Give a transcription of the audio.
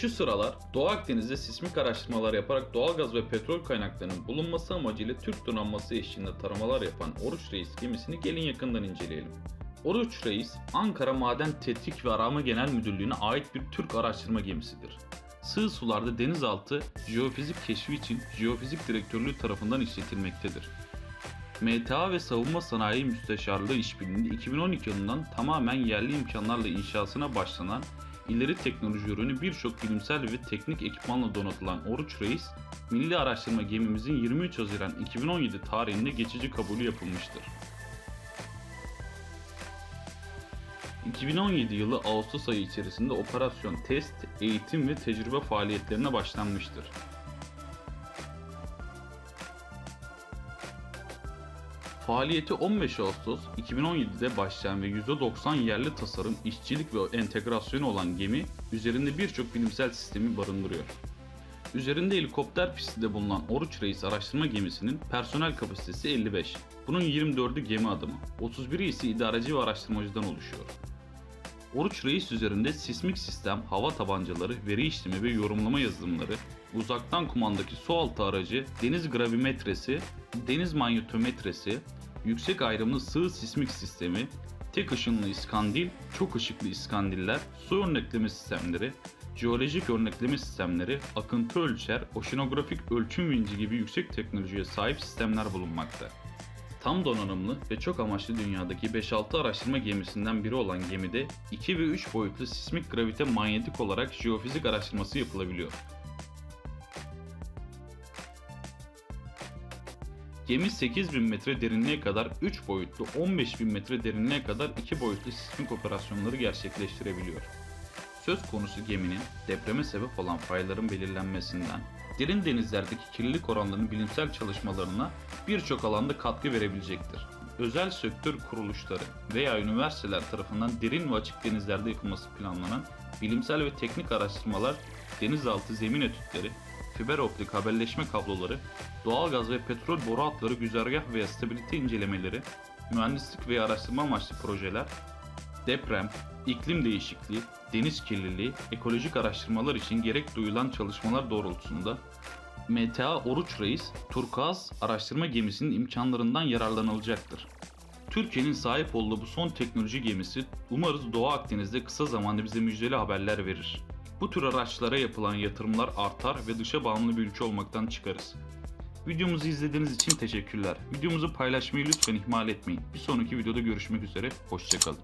Şu sıralar Doğu Akdeniz'de sismik araştırmalar yaparak doğalgaz ve petrol kaynaklarının bulunması amacıyla Türk donanması eşliğinde taramalar yapan Oruç Reis gemisini gelin yakından inceleyelim. Oruç Reis, Ankara Maden Tetkik ve Arama Genel Müdürlüğü'ne ait bir Türk araştırma gemisidir. Sığ sularda denizaltı jeofizik keşfi için Jeofizik Direktörlüğü tarafından işletilmektedir. MTA ve Savunma Sanayi Müsteşarlığı işbirliğinde 2012 yılından tamamen yerli imkanlarla inşasına başlanan ileri teknoloji ürünü birçok bilimsel ve teknik ekipmanla donatılan Oruç Reis, milli araştırma gemimizin 23 Haziran 2017 tarihinde geçici kabulü yapılmıştır. 2017 yılı Ağustos ayı içerisinde operasyon, test, eğitim ve tecrübe faaliyetlerine başlanmıştır. Faaliyeti 15 Ağustos 2017'de başlayan ve %90 yerli tasarım, işçilik ve entegrasyonu olan gemi üzerinde birçok bilimsel sistemi barındırıyor. Üzerinde helikopter pisti de bulunan Oruç Reis araştırma gemisinin personel kapasitesi 55. Bunun 24'ü gemi adamı, 31'i ise idareci ve araştırmacıdan oluşuyor. Oruç Reis üzerinde sismik sistem, hava tabancaları, veri işleme ve yorumlama yazılımları, uzaktan kumandaki su altı aracı, deniz gravimetresi, deniz manyetometresi, yüksek ayrımlı sığ sismik sistemi, tek ışınlı iskandil, çok ışıklı iskandiller, su örnekleme sistemleri, jeolojik örnekleme sistemleri, akıntı ölçer, oşinografik ölçüm vinci gibi yüksek teknolojiye sahip sistemler bulunmakta. Tam donanımlı ve çok amaçlı dünyadaki 5-6 araştırma gemisinden biri olan gemide 2 ve 3 boyutlu sismik gravite manyetik olarak jeofizik araştırması yapılabiliyor. Gemi 8000 metre derinliğe kadar 3 boyutlu, 15000 metre derinliğe kadar 2 boyutlu sismik operasyonları gerçekleştirebiliyor. Söz konusu geminin depreme sebep olan fayların belirlenmesinden, derin denizlerdeki kirlilik oranlarının bilimsel çalışmalarına birçok alanda katkı verebilecektir. Özel sektör kuruluşları veya üniversiteler tarafından derin ve açık denizlerde yapılması planlanan bilimsel ve teknik araştırmalar, denizaltı zemin etütleri, fiber optik haberleşme kabloları, doğalgaz ve petrol boru hatları güzergah veya stabilite incelemeleri, mühendislik veya araştırma amaçlı projeler, deprem, iklim değişikliği, deniz kirliliği, ekolojik araştırmalar için gerek duyulan çalışmalar doğrultusunda MTA Oruç Reis, Turkuaz araştırma gemisinin imkanlarından yararlanılacaktır. Türkiye'nin sahip olduğu bu son teknoloji gemisi umarız Doğu Akdeniz'de kısa zamanda bize müjdeli haberler verir. Bu tür araçlara yapılan yatırımlar artar ve dışa bağımlı bir ülke olmaktan çıkarız. Videomuzu izlediğiniz için teşekkürler. Videomuzu paylaşmayı lütfen ihmal etmeyin. Bir sonraki videoda görüşmek üzere, hoşçakalın.